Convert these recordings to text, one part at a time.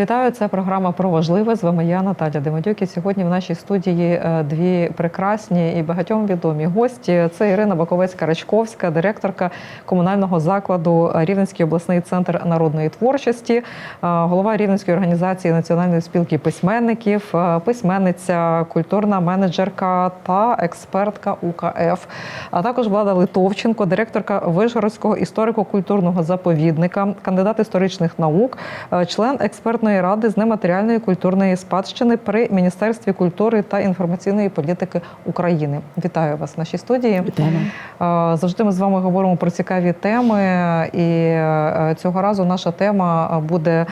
Вітаю, це програма про важливе. З вами я Наталя Демодюк. І сьогодні в нашій студії е, дві прекрасні і багатьом відомі гості. Це Ірина Баковецька-Рачковська, директорка комунального закладу Рівненський обласний центр народної творчості, е, голова Рівненської організації Національної спілки письменників, е, письменниця, культурна менеджерка та експертка УКФ. А також Влада Литовченко, директорка Вишгородського історико-культурного заповідника, кандидат історичних наук, член експертної ради з нематеріальної культурної спадщини при Міністерстві культури та інформаційної політики України. Вітаю вас в нашій студії. Вітаємо. Е, Завжди ми з вами говоримо про цікаві теми, і е, цього разу наша тема буде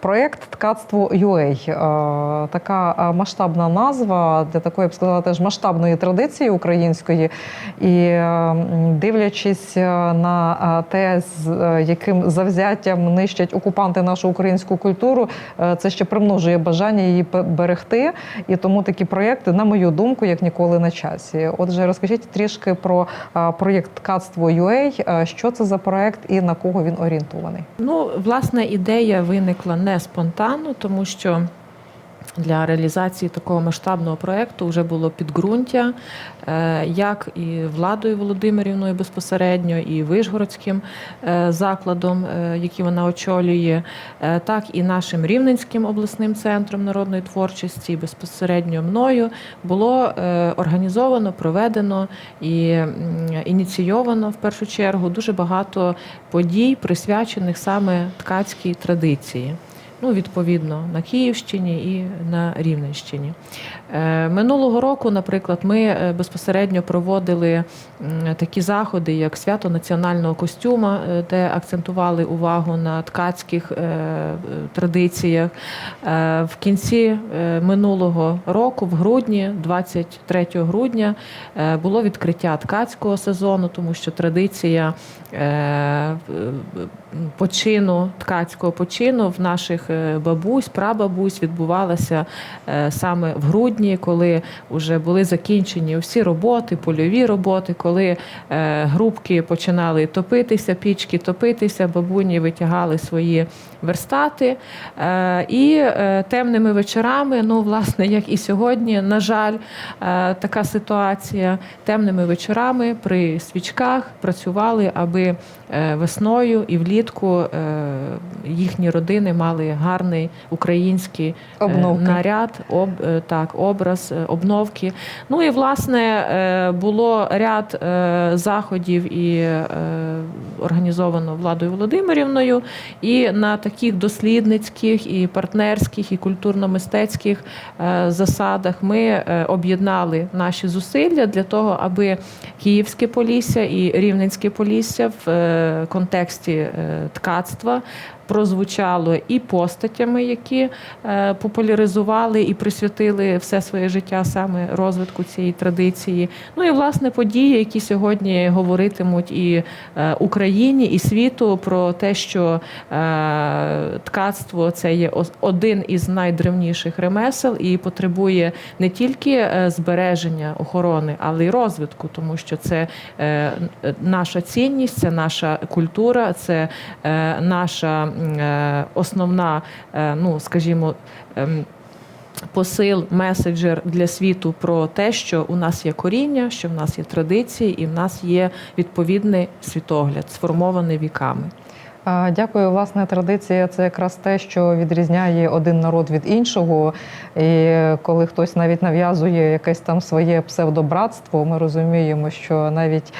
проєкт Ткацтво UA. Така масштабна назва для такої, я б сказала, теж масштабної традиції української. І дивлячись е, на те, з е, яким завзяттям нищать окупанти нашу українську культуру, е, це ще примножує бажання її берегти. І тому такі проєкти, на мою думку, як ніколи на часі. Отже, розкажіть трішки про проєкт Ткацтво UA. Що це за проєкт і на кого він орієнтований? Ну, власне, ідея виникла не спонтанно, тому що для реалізації такого масштабного проєкту вже було підґрунтя, е, як і владою Володимирівною безпосередньо, і Вишгородським е, закладом, е, який вона очолює, так і нашим Рівненським обласним центром народної творчості, безпосередньо мною було організовано, проведено і ініційовано в першу чергу дуже багато подій, присвячених саме ткацькій традиції. Ну, відповідно, на Київщині і на Рівненщині. Е, Минулого року, наприклад, ми е, безпосередньо проводили такі заходи, як свято національного костюма, е, де акцентували увагу на ткацьких традиціях. В кінці минулого року, в грудні, 23 грудня, було відкриття ткацького сезону, тому що традиція почину, ткацького почину в наших е, бабусь, прабабусь відбувалася е, саме в грудні, коли вже були закінчені всі роботи, польові роботи, коли е, грубки починали топитися, пічки топитися, бабуні витягали свої верстати. І темними вечорами, ну, власне, як і сьогодні, на жаль, така ситуація. Темними вечорами при свічках працювали, аби весною і влітку е, їхні родини мали гарний український е, Обновки. наряд, об, е, так, образ, е, обновки. Ну і власне е, було ряд е, заходів і е, організовано владою Володимирівною. І на таких дослідницьких, і партнерських, і культурно-мистецьких е, засадах ми е, об'єднали наші зусилля для того, аби Київське Полісся і Рівненське Полісся в е, контексті е, ткацтва прозвучало і постатями, які е, популяризували і присвятили все своє життя саме розвитку цієї традиції. Ну і власне події, які сьогодні говоритимуть і е, Україні, і світу про те, що е, ткацтво це є один із найдревніших ремесел і потребує не тільки збереження охорони, але й розвитку, тому що це наша цінність, це наша культура, це наша основна, е, ну скажімо. ем, Посил, меседжер для світу про те, що у нас є коріння, що в нас є традиції, і в нас є відповідний світогляд, сформований віками. Дякую. Власне, традиція це якраз те, що відрізняє один народ від іншого. І коли хтось навіть нав'язує якесь там своє псевдобратство, ми розуміємо, що навіть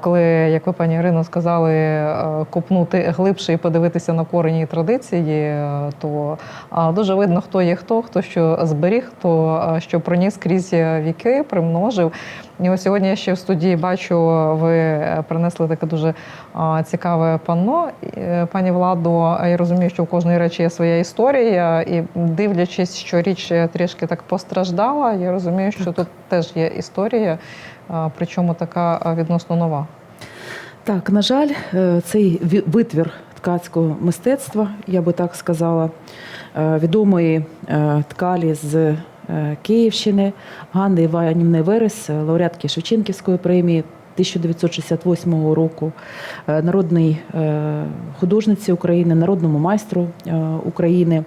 коли, як ви пані Ірино сказали, копнути глибше і подивитися на корені традиції, то дуже видно, хто є хто, хто що зберіг, хто що приніс крізь віки, примножив. І ось сьогодні я ще в студії бачу, ви е, принесли таке дуже цікаве панно, Е, пані Владо. Я розумію, що у кожної речі є своя історія, і дивлячись, що річ е, трішки так постраждала, я розумію, що тут теж є історія, причому така відносно нова. Так, на жаль, цей ві- витвір ткацького мистецтва, я би так сказала, відомої ткалі з Київщини Ганни Іванівни Верес, е, лауреатки Шевченківської премії, 1968 року е, народний е, художниці України, народному майстру е, України.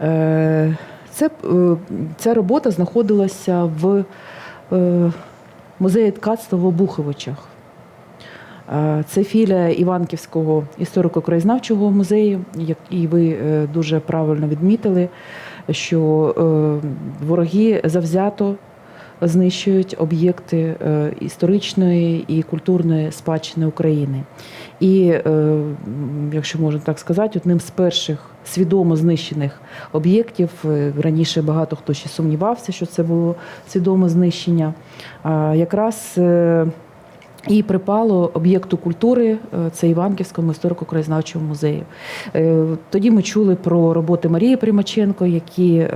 Е, Це, е, ця робота знаходилася в е, музеї ткацтва в Обуховичах. Е, Це філія Іванківського історико-краєзнавчого музею, як і ви е, дуже правильно відмітили, що е, вороги завзято знищують об'єкти е, історичної і культурної спадщини України. І, е, якщо можна так сказати, одним з перших свідомо знищених об'єктів раніше багато хто ще сумнівався, що це було свідоме знищення. Якраз і припало об'єкту культури е, це Іванківському історико-краєзнавчому музею. Е, Тоді ми чули про роботи Марії Примаченко, які е,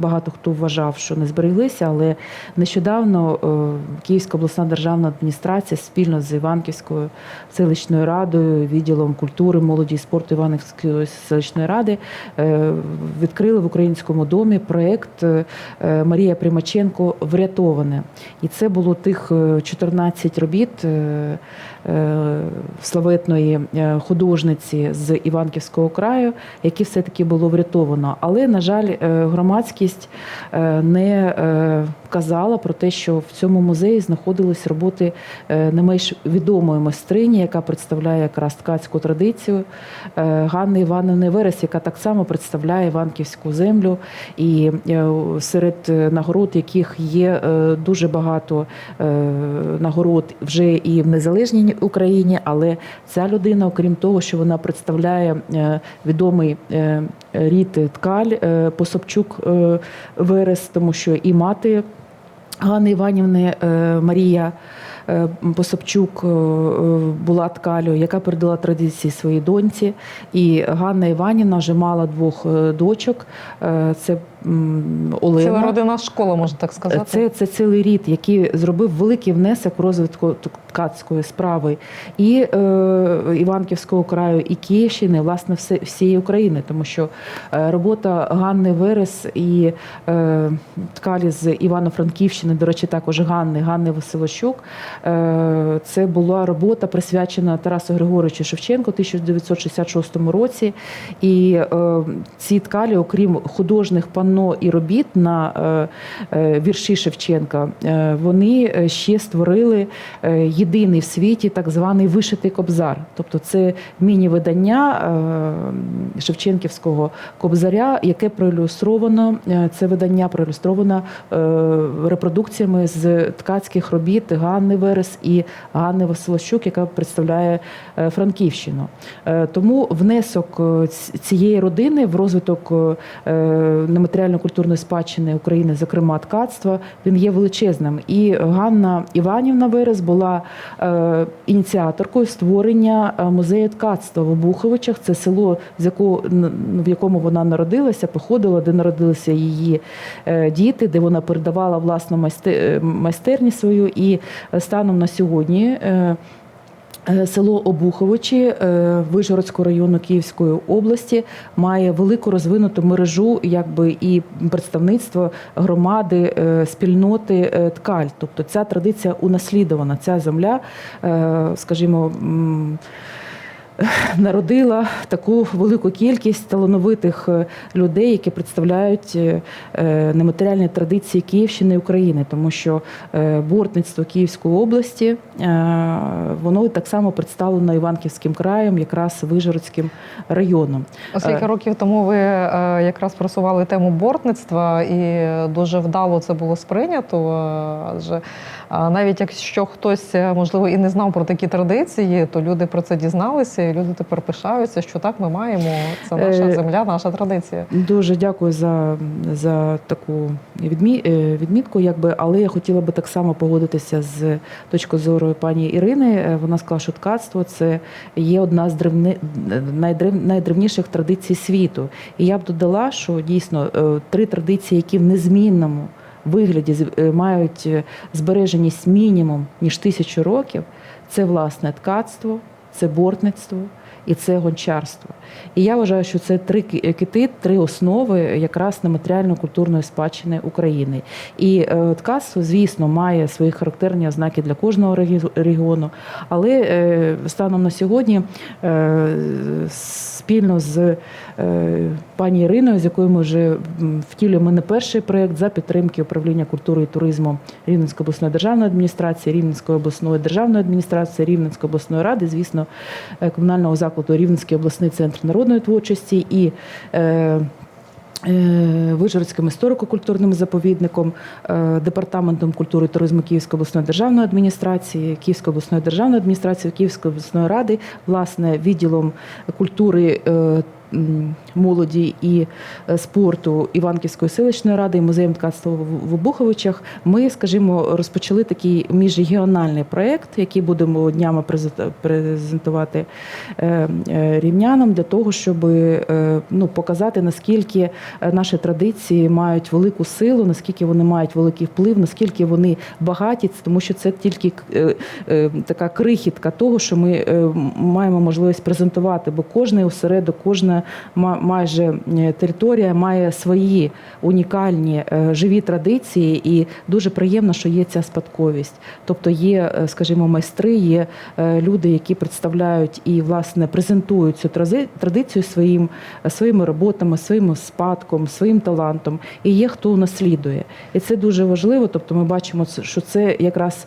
багато хто вважав, що не збереглися, але нещодавно Київська обласна державна адміністрація спільно з Іванківською селищною радою, відділом культури, молоді і спорту Іванківської селищної ради відкрили в українському домі проєкт е, Марія Примаченко Врятоване. І це було тих е, 14 робіт euh, славетної е, художниці з Іванківського краю, які все-таки було врятовано. Але, на жаль, е, громадськість е, не е, казала про те, що в цьому музеї знаходились роботи е, не менш відомої майстрині, яка представляє якраз ткацьку традицію е, Ганни Івановни Верес, яка так само представляє Іванківську землю, і е, серед е, нагород, яких є е, дуже багато е, нагород вже і в незалежній Україні, але ця людина, окрім того, що вона представляє е, відомий е, рід ткаль е, Посопчук е, Верес, тому що і мати Ганни Іванівни Марія е, Посопчук е, е, була ткалю, яка передала традиції своїй доньці. І Ганна Іванівна вже мала двох дочок. Це Олена. Ціла родина школа, можна так сказати. Це, це цілий рід, який зробив великий внесок в розвитку ткацької справи і е, Іванківського краю, і Київщини, власне, все, всієї України, тому що робота Ганни Верес і е, ткалі з Івано-Франківщини, до речі, також Ганни, Ганни Василощук. Е, це була робота присвячена Тарасу Григоровичу Шевченку 1966 році. І е, ці ткалі, окрім художніх панно і робіт на е, вірші Шевченка, вони ще створили єдиний в світі так званий вишитий кобзар. Тобто це міні-видання Шевченківського кобзаря, яке проілюстровано, це видання проілюстровано репродукціями з ткацьких робіт Ганни Верес і Ганни Василощук, яка представляє е, Франківщину. Е, Тому внесок е, цієї родини в розвиток нематеріально-культурної спадщини України, зокрема ткацтва, він є величезним. І Ганна Іванівна Верес була ініціаторкою створення музею ткацтва в Обуховичах. Це село, з якого в якому вона народилася, походила, де народилися її діти, де вона передавала власну майсте- майстерність свою. І е, станом на сьогодні. е, Е, Село Обуховичі е, Вижгородського району Київської області має велику розвинуту мережу, якби і представництво громади спільноти ткаль. Тобто ця традиція унаслідована. Ця земля, скажімо. Народила таку велику кількість талановитих е, людей, які представляють е, е, нематеріальні традиції Київщини і України, тому що бортництво Київської області воно так само представлено Іванківським краєм, якраз Вижгородським районом. Оскільки років тому ви якраз просували тему бортництва, і дуже вдало це було сприйнято. Адже навіть якщо хтось е, можливо і не знав про такі традиції, то люди про це дізналися, і люди тепер пишаються, що так ми маємо. Це наша Е, земля, наша традиція. Дуже дякую за, за таку відмі, е, відмітку, якби, але я хотіла би так само погодитися з точки зору пані Ірини. Вона сказала, що ткацтво це є одна з древни, найдрев, найдревніших традицій світу. І я б додала, що дійсно три традиції, які в незмінному вигляді е, мають е, збереженість мінімум ніж тисячу років, це власне ткацтво, це бортництво і це гончарство. І я вважаю, що це три кити, три основи якраз нематеріально-культурної спадщини України. І е, ткацтво, звісно, має свої характерні ознаки для кожного регіону. Але е, станом на сьогодні е, спільно з е, пані Іриною, з якою ми вже втілюємо не перший проєкт за підтримки управління культури і туризму Рівненської обласної державної адміністрації, Рівненської обласної державної адміністрації, Рівненської обласної ради, звісно, е, комунального закладу Рівненський обласний центр народної творчості і е, е, Вижгородським історико-культурним заповідником, е, департаментом культури і туризму Київської обласної державної адміністрації, Київської обласної державної адміністрації, Київської обласної ради, власне, відділом культури. Молоді і е, спорту Іванківської селищної ради і музеєм ткацтва в Обуховичах ми, скажімо, розпочали такий міжрегіональний проєкт, який будемо днями презент- презентувати е, е, рівнянам для того, щоб ну, показати наскільки наші традиції мають велику силу, наскільки вони мають великий вплив, наскільки вони багаті, тому що це тільки така крихітка того, що ми маємо можливість презентувати, бо кожний осередок, кожна ма- майже е, територія має свої унікальні е, живі традиції, і дуже приємно, що є ця спадковість. Тобто є, е, скажімо, майстри, є люди, які представляють і власне презентують цю традицію своїм своїми роботами, своїм спадком, своїм талантом. І є хто унаслідує. І це дуже важливо. Тобто, ми бачимо, що це якраз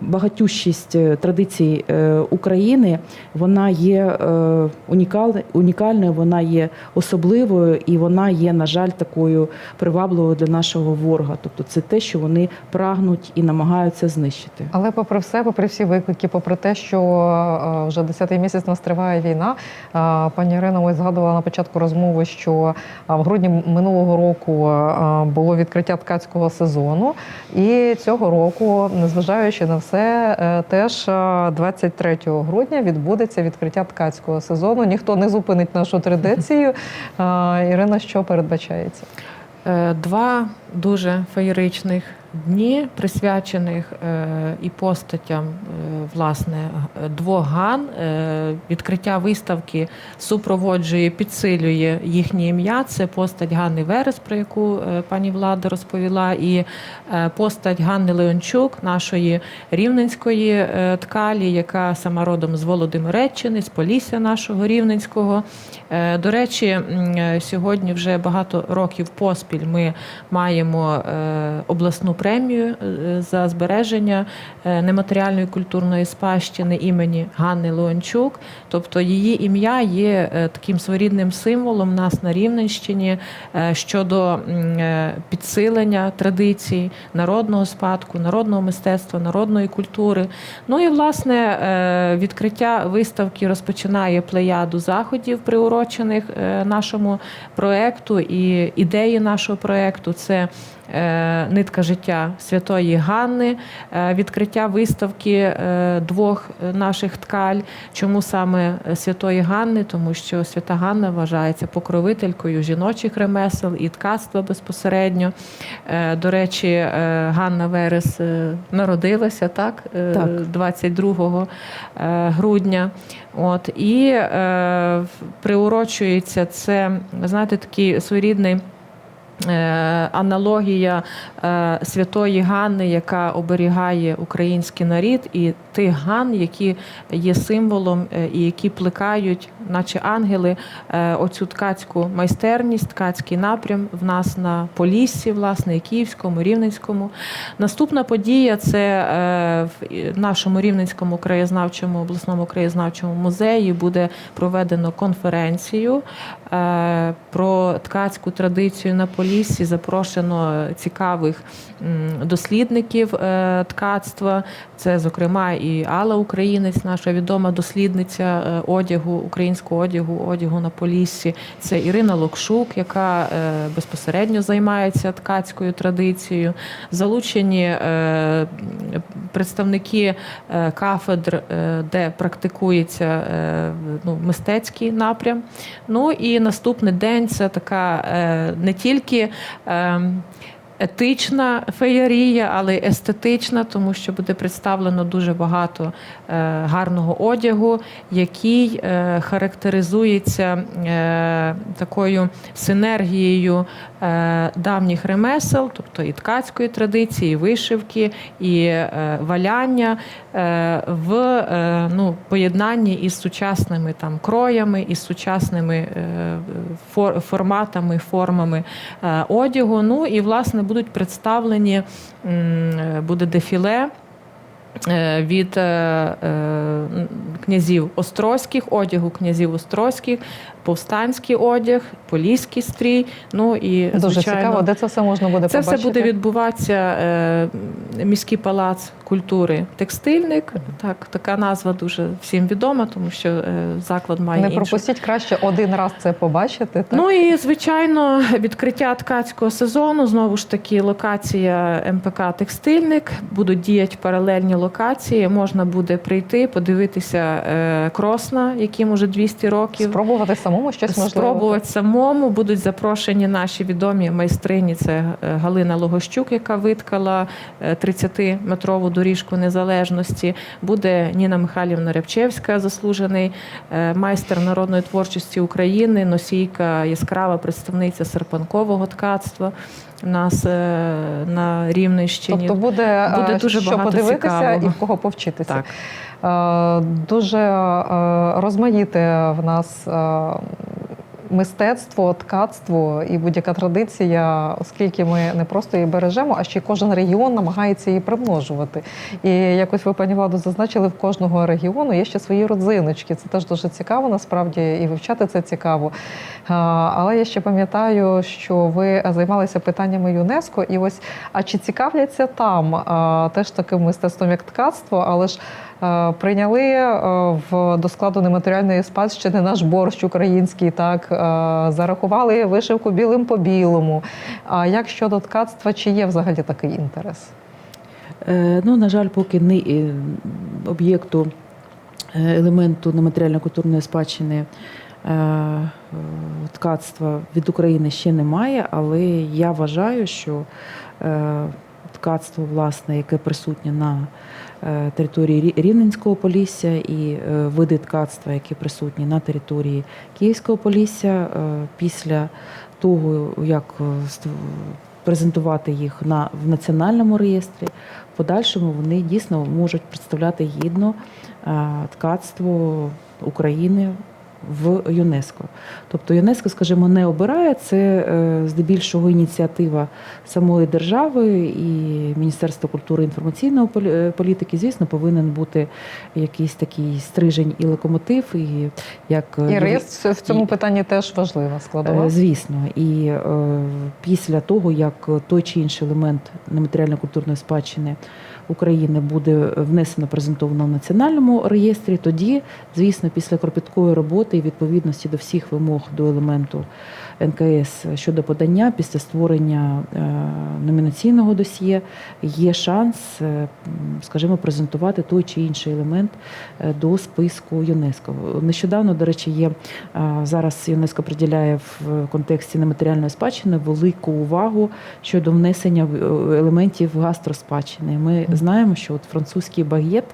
багатющість традицій України. Вона є е, унікальною, вона є особливою, і вона є, на жаль, такою привабливою для нашого ворога. Тобто, це те, що вони прагнуть і намагаються знищити. Але попри все, попри всі виклики, попри те, що е, вже 10-й місяць нас триває війна, е, пані Ірина ось згадувала на початку розмови, що е, в грудні минулого року було відкриття ткацького сезону, і цього року, незважаючи на все, теж е, 23 грудня відбудеться відкриття ткацького сезону. Ніхто не зупинить нашу традицію. Ірина, що передбачається? Е, Два дуже феєричних дні, присвячених е, і постатям е, власне двох ган. Е, Відкриття виставки супроводжує, підсилює їхнє ім'я. Це постать Ганни Верес, про яку пані Влада розповіла, і постать Ганни Леончук, нашої рівненської ткалі, яка сама родом з Володимиреччини, з Полісся нашого рівненського. До речі, сьогодні вже багато років поспіль ми маємо обласну премію е, за збереження е, нематеріальної культурної спадщини імені Ганни Леончук. Тобто її ім'я є е, таким своєрідним символом нас на Рівненщині щодо підсилення традицій, народного спадку, народного мистецтва, народної культури. Ну і власне відкриття виставки розпочинає плеяду заходів, приурочених нашому проекту. І ідеї нашого проекту це. Е, Нитка життя святої Ганни, е, відкриття виставки е, двох наших ткаль. Чому саме святої Ганни? Тому що свята Ганна вважається покровителькою жіночих ремесел і ткацтва безпосередньо. До речі, Ганна Верес народилася так, Так. 22 е, грудня. От і е, приурочується це, знаєте, такий своєрідний. Е, Аналогія е, святої Ганни, яка оберігає український нарід, і тих Ган, які є символом е, і які плекають, наче ангели, оцю ткацьку майстерність, ткацький напрям в нас на Поліссі, власне, і Київському, Рівненському. Наступна подія це в нашому Рівненському краєзнавчому обласному краєзнавчому музеї буде проведено конференцію про ткацьку традицію на Поліссі. Запрошено цікавих дослідників е, ткацтва. Це, зокрема, і Алла Українець, наша відома дослідниця е, одягу, українського одягу, одягу на Поліссі. Це Ірина Локшук, яка е, безпосередньо займається ткацькою традицією. Залучені е, представники е, кафедр, е, де практикується е, ну, мистецький напрям. Ну і наступний день це така е, не тільки. Етична феєрія, але й естетична, тому що буде представлено дуже багато е, гарного одягу, який е, характеризується е, такою синергією давніх ремесел, тобто і ткацької традиції, і вишивки, і валяння в ну, поєднанні із сучасними там кроями, із сучасними фор- форматами, формами одягу. Ну і власне будуть представлені е, буде дефіле. е, Від е, князів Острозьких, одягу князів Острозьких, повстанський одяг, поліський стрій. Ну і Дуже звичайно, цікаво, де це все можна буде це побачити? все буде відбуватися е, міський палац культури текстильник. Так, така назва дуже всім відома, тому що е, заклад має Не іншу. пропустіть краще один раз це побачити. Так? Ну і звичайно, відкриття ткацького сезону. Знову ж таки, локація МПК Текстильник. Будуть діяти паралельні локації. Можна буде прийти, подивитися е, кросна, яким уже 200 років. Спробувати самому щось можливо. Спробувати самому будуть запрошені наші відомі майстрині. Це е, Галина Логощук, яка виткала е, 30-метрову доріжку незалежності. Буде Ніна Михайлівна Рябчевська, заслужений е, майстер народної творчості України, носійка, яскрава представниця серпанкового ткацтва. У нас е, на Рівненщині. Тобто буде, Буде е, дуже що багато подивитися цікавого. і в кого повчитися. Так. Е, Дуже е, розмаїте в нас е, мистецтво, ткацтво і будь-яка традиція, оскільки ми не просто її бережемо, а ще й кожен регіон намагається її примножувати. І якось ви, пані Владу, зазначили, в кожного регіону є ще свої родзиночки. Це теж дуже цікаво, насправді, і вивчати це цікаво. Але я ще пам'ятаю, що ви займалися питаннями ЮНЕСКО, і ось а чи цікавляться там теж таким мистецтвом, як ткацтво, але ж прийняли е, в до складу нематеріальної спадщини наш борщ український, так е, зарахували вишивку білим по білому. А як щодо ткацтва, чи є взагалі такий інтерес? Е, Ну, на жаль, поки не е, об'єкту е, елементу нематеріально-культурної спадщини е, е, ткацтва від України ще немає, але я вважаю, що е, ткацтво, власне, яке присутнє на е, території Рівненського Полісся і е, види ткацтва, які присутні на території Київського Полісся, е, після того, як е, презентувати їх на, в національному реєстрі, в подальшому вони дійсно можуть представляти гідно е, ткацтво України в ЮНЕСКО. Тобто ЮНЕСКО, скажімо, не обирає це е, здебільшого ініціатива самої держави і Міністерства культури і інформаційної е, політики, звісно, повинен бути якийсь такий стрижень і локомотив, і як е, І реєстр в цьому і- питанні теж важлива складова. Звісно, і е, після того, як той чи інший елемент нематеріально-культурної спадщини України буде внесено презентовано в національному реєстрі, тоді, звісно, після кропіткої роботи і відповідності до всіх вимог до елементу НКС щодо подання, після створення е, номінаційного досьє, є шанс, е, скажімо, презентувати той чи інший елемент е, до списку ЮНЕСКО. Нещодавно, до речі, є Зараз ЮНЕСКО приділяє в контексті нематеріальної спадщини велику увагу щодо внесення е, елементів гастроспадщини. Ми знаємо, що от французький багет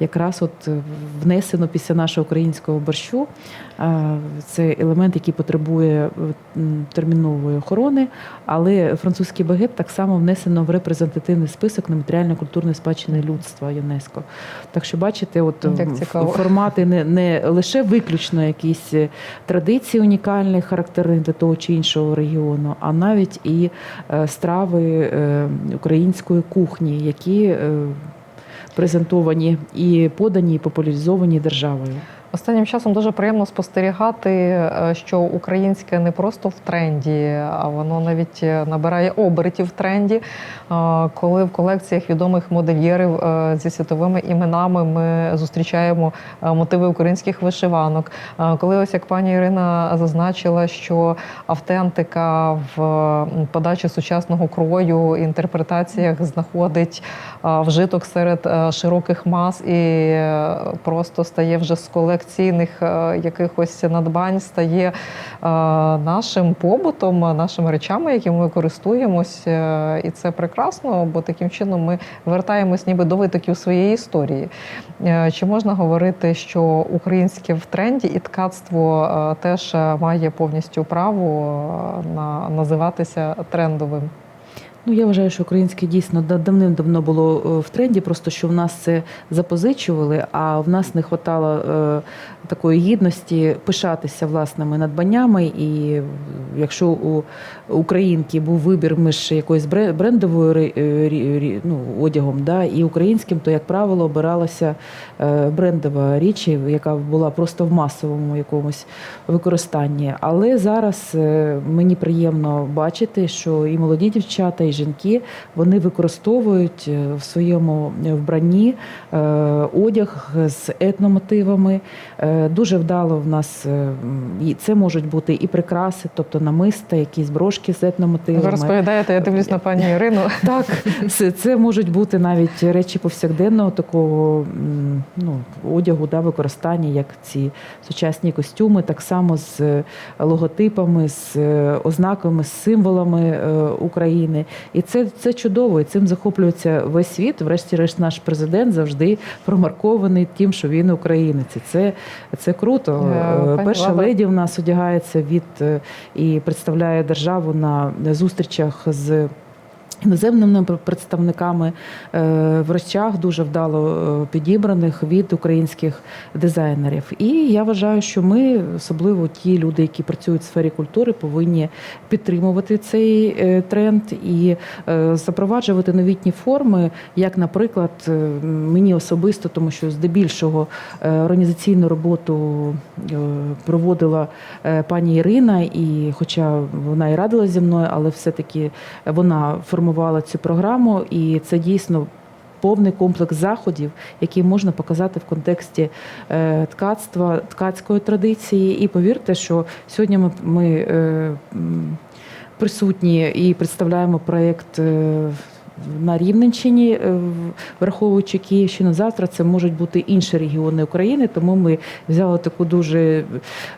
якраз от е, внесено після нашого українського борщу. Це елемент, який потребує е, термінової охорони, але французький багет так само внесено в репрезентативний список нематеріально-культурної спадщини людства ЮНЕСКО. Так що бачите, от формати не, не лише виключно якісь е, традиції унікальні, характерні для того чи іншого регіону, а навіть і е, страви е, української кухні, які е, презентовані і подані, і популяризовані державою. Останнім часом дуже приємно спостерігати, е, що українське не просто в тренді, а воно навіть е, набирає обертів в тренді. Е, Коли в колекціях відомих модельєрів зі світовими іменами ми зустрічаємо мотиви українських вишиванок. Коли ось як пані Ірина зазначила, що автентика в подачі сучасного крою інтерпретаціях знаходить вжиток серед широких мас і просто стає вже з колекції колекційних е, якихось надбань стає е, нашим побутом, нашими речами, якими ми користуємось. Е, І це прекрасно, бо таким чином ми вертаємось ніби до витоків своєї історії. Чи можна говорити, що українське в тренді і ткацтво теж має повністю право на називатися трендовим? Ну, я вважаю, що українське дійсно давним-давно було е, в тренді, просто що в нас це запозичували, а в нас не вистачало е, такої гідності пишатися власними надбаннями. І якщо у українки був вибір між якоюсь бре- брендовою е, ну, одягом да, і українським, то, як правило, обиралася е, брендова річ, яка була просто в масовому якомусь використанні. Але зараз мені приємно бачити, що і молоді дівчата, і жінки вони використовують е, в своєму вбранні е, одяг з етномотивами. Е, Дуже вдало в нас е, і це можуть бути і прикраси, тобто намиста, якісь брошки з етномотивами. Ви розповідаєте, я дивлюсь на пані Ірину. Так, це, це можуть бути навіть речі повсякденного такого ну, одягу, да, використання, як ці сучасні костюми, так само з е, логотипами, з е, ознаками, з символами е, України. І це, це чудово, і цим захоплюється весь світ. Врешті-решт, наш президент завжди промаркований тим, що він українець. І це, це круто. Е, Е, Перша Влада. леді в нас одягається від е, і представляє державу на зустрічах з. Іноземними представниками е, в речах дуже вдало е, підібраних від українських дизайнерів. І я вважаю, що ми, особливо ті люди, які працюють в сфері культури, повинні підтримувати цей е, тренд і запроваджувати новітні форми, як, наприклад, мені особисто, тому що здебільшого організаційну роботу проводила пані Ірина, і хоча вона і радила зі мною, але все-таки вона формувала цю програму, і це дійсно. Повний комплекс заходів, які можна показати в контексті е, ткацтва, ткацької традиції. І повірте, що сьогодні ми, ми е, присутні і представляємо проєкт е, на Рівненщині, е, враховуючи Київщину. Завтра це можуть бути інші регіони України, тому ми взяли таку дуже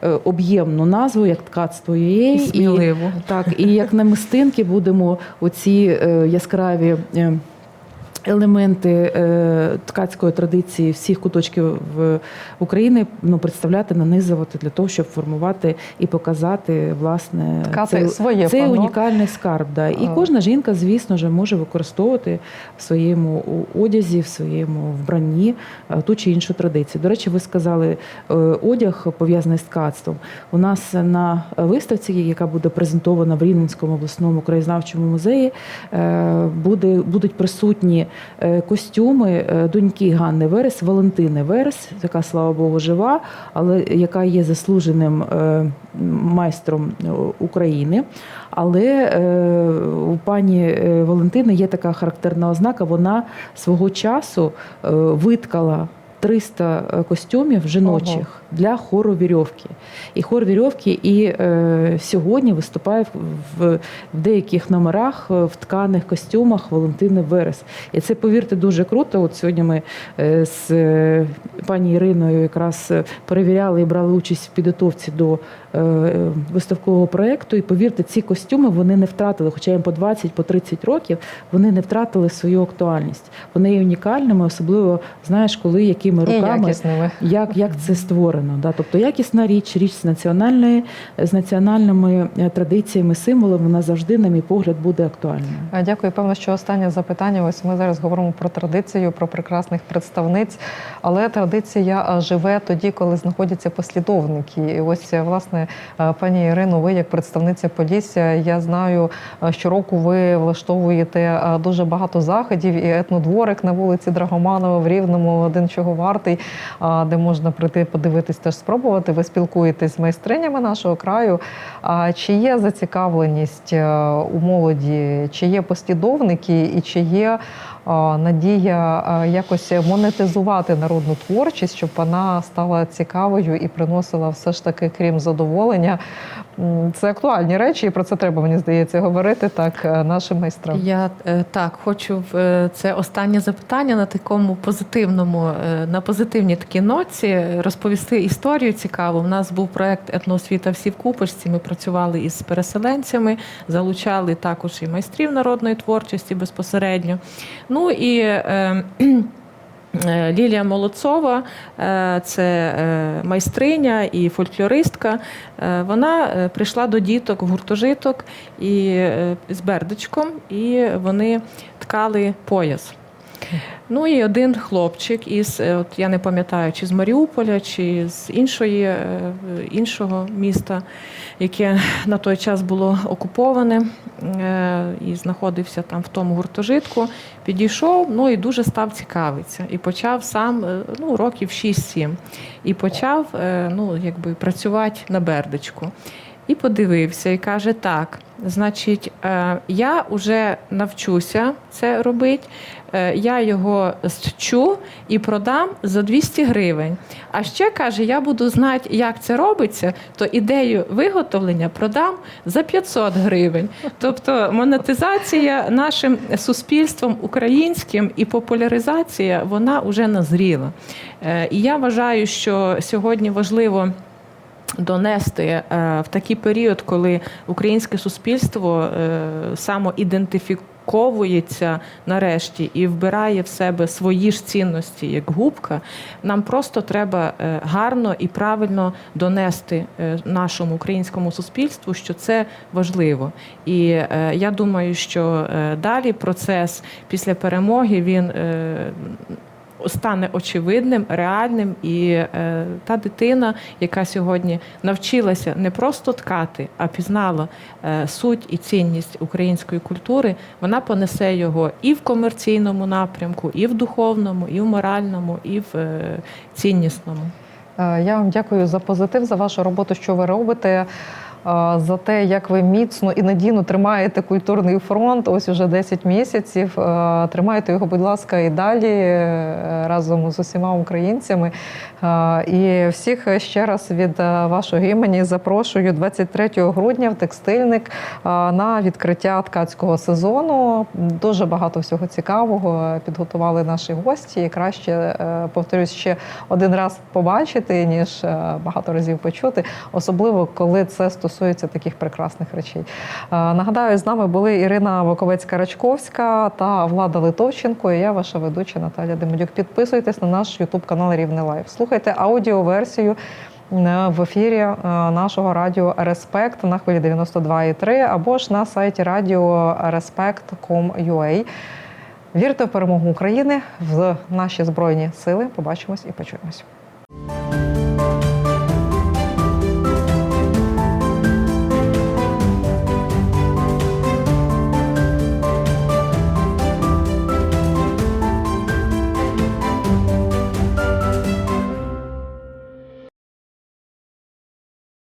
е, об'ємну назву, як ткацтво І сміливо. сміливо. Так, і як намистинки будемо оці е, яскраві. Елементи е, ткацької традиції всіх куточків в України ну, представляти, нанизувати для того, щоб формувати і показати власне Ткати цей, своє цей унікальний скарб. Да. І А. кожна жінка, звісно ж, може використовувати в своєму одязі, в своєму вбранні е, ту чи іншу традицію. До речі, ви сказали е, одяг пов'язаний з ткацтвом. У нас на виставці, яка буде презентована в Рівненському обласному краєзнавчому музеї, буде, будуть присутні костюми е, доньки Ганни Верес, Валентини Верес, яка, слава Богу, жива, але яка є заслуженим е, майстром е, України. Але е, у пані е, Валентини є така характерна ознака. Вона свого часу е, виткала 300 костюмів жіночих Ого. для хору вірьовки. І хор вірьовки і е, сьогодні виступає в, в, деяких номерах е, в тканих костюмах Валентини Верес. І це, повірте, дуже круто. От сьогодні ми е, з е, пані Іриною якраз е, перевіряли і брали участь в підготовці до е, виставкового проєкту. І повірте, ці костюми вони не втратили, хоча їм по 20 по 30 років, вони не втратили свою актуальність. Вони є унікальними, особливо знаєш, коли якими І руками якісними. як, як це створено. Да? Тобто якісна річ, річ з національної, з національними е, традиціями, символами, вона завжди, на мій погляд, буде актуальною. Дякую. Певно, що останнє запитання. Ось ми зараз говоримо про традицію, про прекрасних представниць. Але традиція живе тоді, коли знаходяться послідовники. І ось е, власне, е, пані Ірино, ви як представниця Полісся, я знаю, щороку ви влаштовуєте дуже багато заходів і етнодворик на вулиці Драгоманова в Рівному, один чого вартий, де можна прийти подивитись, теж спробувати. Ви спілкуєтесь з майстринями нашого краю. Чи є зацікавленість е, у молоді, чи є послідовники, і чи є надія якось монетизувати народну творчість, щоб вона стала цікавою і приносила все ж таки, крім задоволення, це актуальні речі, і про це треба, мені здається, говорити так е, нашим майстрам. Я е, так хочу в е, це останнє запитання на такому позитивному, на позитивній такій ноці розповісти історію цікаву. У нас був проект етноосвіта всі в купочці. Ми працювали із переселенцями, залучали також і майстрів народної творчості безпосередньо. Ну і Лілія Молодцова, е, це е, майстриня і фольклористка. Е, Вона е, прийшла до діток в гуртожиток і е, з бердичком, і вони ткали пояс. Ну і один хлопчик із, е, от я не пам'ятаю, чи з Маріуполя, чи з іншої, е, іншого міста, яке на той час було окуповане е, і знаходився там в тому гуртожитку, підійшов, ну і дуже став цікавитися. І почав сам ну, років 6-7. І почав ну, якби, працювати на бердичку. І подивився і каже: так, значить, я вже навчуся це робити. Е, Я його зчу і продам за 200 гривень. А ще каже, я буду знати, як це робиться, то ідею виготовлення продам за 500 гривень. Тобто монетизація нашим суспільством українським і популяризація вона вже назріла. Е, І я вважаю, що сьогодні важливо донести е, в такий період, коли українське суспільство е, самоідентифіковується нарешті і вбирає в себе свої ж цінності як губка. Нам просто треба е, гарно і правильно донести е, нашому українському суспільству, що це важливо. І е, я думаю, що далі процес після перемоги він. Стане очевидним, реальним, і е, та дитина, яка сьогодні навчилася не просто ткати, а пізнала е, суть і цінність української культури, вона понесе його і в комерційному напрямку, і в духовному, і в моральному, і в е, ціннісному. Я вам дякую за позитив, за вашу роботу, що ви робите. За те, як ви міцно і надійно тримаєте культурний фронт, ось уже 10 місяців. Тримайте його, будь ласка, і далі е, разом з усіма українцями. І всіх ще раз від е, вашого імені запрошую 23 грудня в текстильник на відкриття ткацького сезону. Дуже багато всього цікавого підготували наші гості. І краще е, повторюсь ще один раз побачити, ніж багато разів почути, особливо коли це стосується таких прекрасних речей. Е, Нагадаю, з нами були Ірина Воковецька-Рачковська та Влада Литовченко. І я ваша ведуча Наталя Демидюк. Підписуйтесь на наш Ютуб канал Рівне Лайв. Слухайте аудіоверсію. е, В ефірі е, нашого радіо Респект на хвилі 92,3 або ж на сайті радіо respect.com.ua. Вірте в перемогу України в наші збройні сили. Побачимось і почуємось.